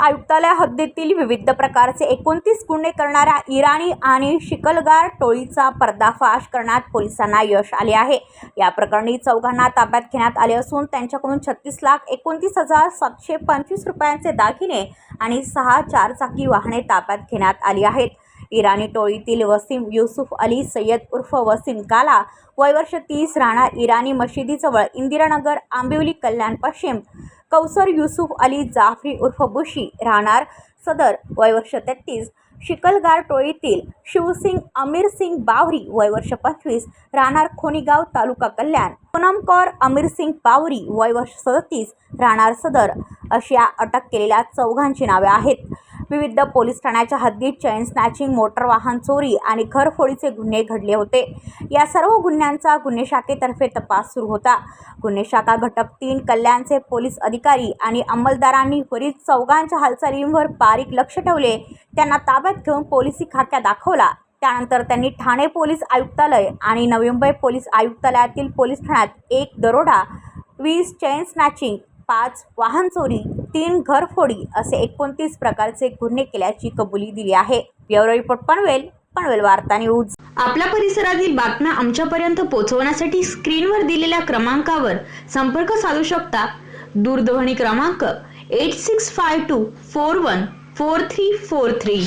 आयुक्तालय हद्दीतील विविध प्रकारचे एकोणतीस गुन्हे करणाऱ्या इराणी आणि शिकलगार टोळीचा पर्दाफाश करण्यात पोलिसांना यश आले आहे. या प्रकरणी चौघांना ताब्यात घेण्यात आले असून त्यांच्याकडून छत्तीस लाख एकोणतीस हजार सातशे पंचवीस रुपयांचे दागिने आणि सहा चारचाकी वाहने ताब्यात घेण्यात आली आहेत. इराणी टोळीतील वसीम युसुफ अली सय्यद उर्फ वसीम काला वय वर्ष तीस राहणार इराणी मशिदीजवळ इंदिरानगर आंबिवली कल्याण पश्चिम कौसर युसुफ अली जाफरी उर्फ बुशी राहणार सदर वयवर्ष तेहतीस. शिकलगार टोळीतील शिवसिंग अमीर सिंग बावरी वयवर्ष पंचवीस. राहणार खोनीगाव तालुका कल्याण. पूनम कौर अमीर सिंग बावरी वयवर्ष सदतीस. राहणार सदर. अशा अटक केलेल्या चौघांची नावे आहेत. विविध पोलीस ठाण्याच्या हद्दीत चैन स्नॅचिंग मोटर वाहन चोरी आणि घरफोडीचे गुन्हे घडले होते. या सर्व गुन्ह्यांचा गुन्हे शाखेतर्फे तपास सुरू होता. गुन्हे शाखा घटक तीन कल्याणचे पोलीस अधिकारी आणि अंमलदारांनी वरील चौघांच्या हालचालींवर बारीक लक्ष ठेवले. त्यांना ताब्यात घेऊन पोलिसी खाक्या दाखवला. त्यानंतर त्यांनी ठाणे पोलीस आयुक्तालय आणि नवी मुंबई पोलीस आयुक्तालयातील पोलीस ठाण्यात एक दरोडा वीस चैन स्नॅचिंग पाच वाहन चोरी तीन घरफोडी असे एकोणतीस प्रकारचे गुन्हे केल्याची कबुली दिली आहे. ब्युरो रिपोर्ट पनवेल पनवेल वार्ता न्यूज. आपल्या परिसरातील बातम्या आमच्यापर्यंत पोहोचवण्यासाठी स्क्रीनवर दिलेल्या क्रमांकावर संपर्क साधू शकता. दूरध्वनी क्रमांक eight six five two four one four three four three